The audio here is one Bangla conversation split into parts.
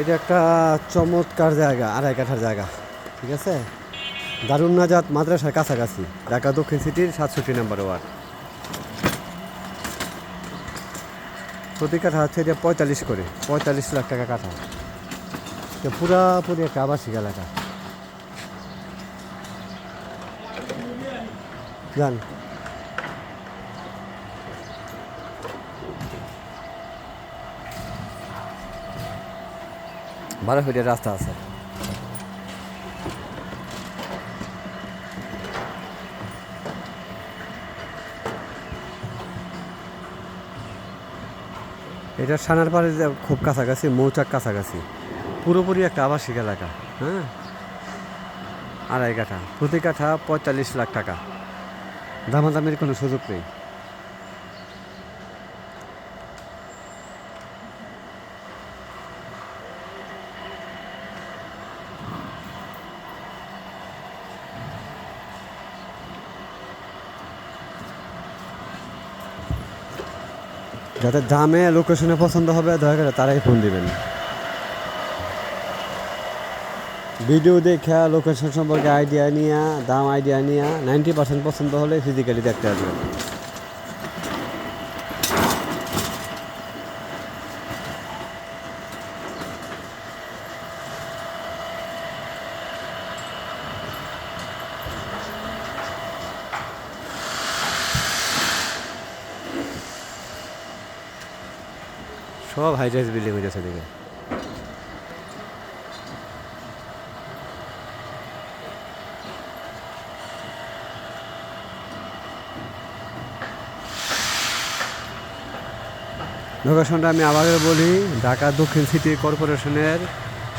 এটা একটা চমৎকার জায়গা, আড়াই কাঠার জায়গা, ঠিক আছে? দারুণ নাজাত মাদ্রাসার কাছাকাছি, ঢাকা দক্ষিণ সিটির সাতষট্টি নাম্বার ওয়ার্ড। প্রতি কাঠা হচ্ছে এটা পঁয়তাল্লিশ করে, পঁয়তাল্লিশ লাখ টাকা কাঠা। পুরাপুরি একটা আবাসিক এলাকা। যান বারো ফিটের রাস্তা আছে। এটা সানার পাড়ে খুব কাছাকাছি, মৌচাক কাছাকাছি। পুরোপুরি একটা আবাসিক এলাকা হ্যাঁ? আড়াই কাঠা। প্রতি কাঠা পঁয়তাল্লিশ লাখ টাকা। দামাদামির কোনো সুযোগ নেই। যাদের দামে লোকেশনে পছন্দ হবে দয়া করে তারাই ফোন দিবেন। ভিডিও দেখা লোকেশন সম্পর্কে আইডিয়া নিয়ে, দাম আইডিয়া নিয়ে নাইনটি পার্সেন্ট পছন্দ হলে ফিজিক্যালি দেখতে আসবেন। সব হাই রাইজ বিল্ডিং হয়ে যাচ্ছে দিকে লোকেশনটা আমি আবার বলি, ঢাকা দক্ষিণ সিটি কর্পোরেশনের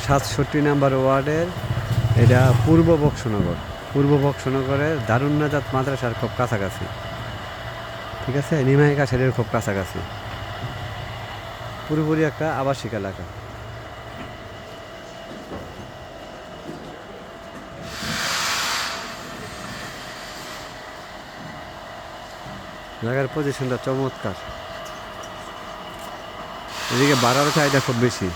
সাতষট্টি নাম্বার ওয়ার্ডের, এটা পূর্ব বক্সনগর। পূর্ব বক্সনগরের দারুন্নাজাত মাদ্রাসার খুব কাছাকাছি। ঠিক আছে? নিমাই কাছারের খুব কাছাকাছি। পুরোপুরি একটা আবাসিক এলাকা। জায়গার পজিশনটা চমৎকার। এদিকে বাড়ার চাহিদা খুব বেশি।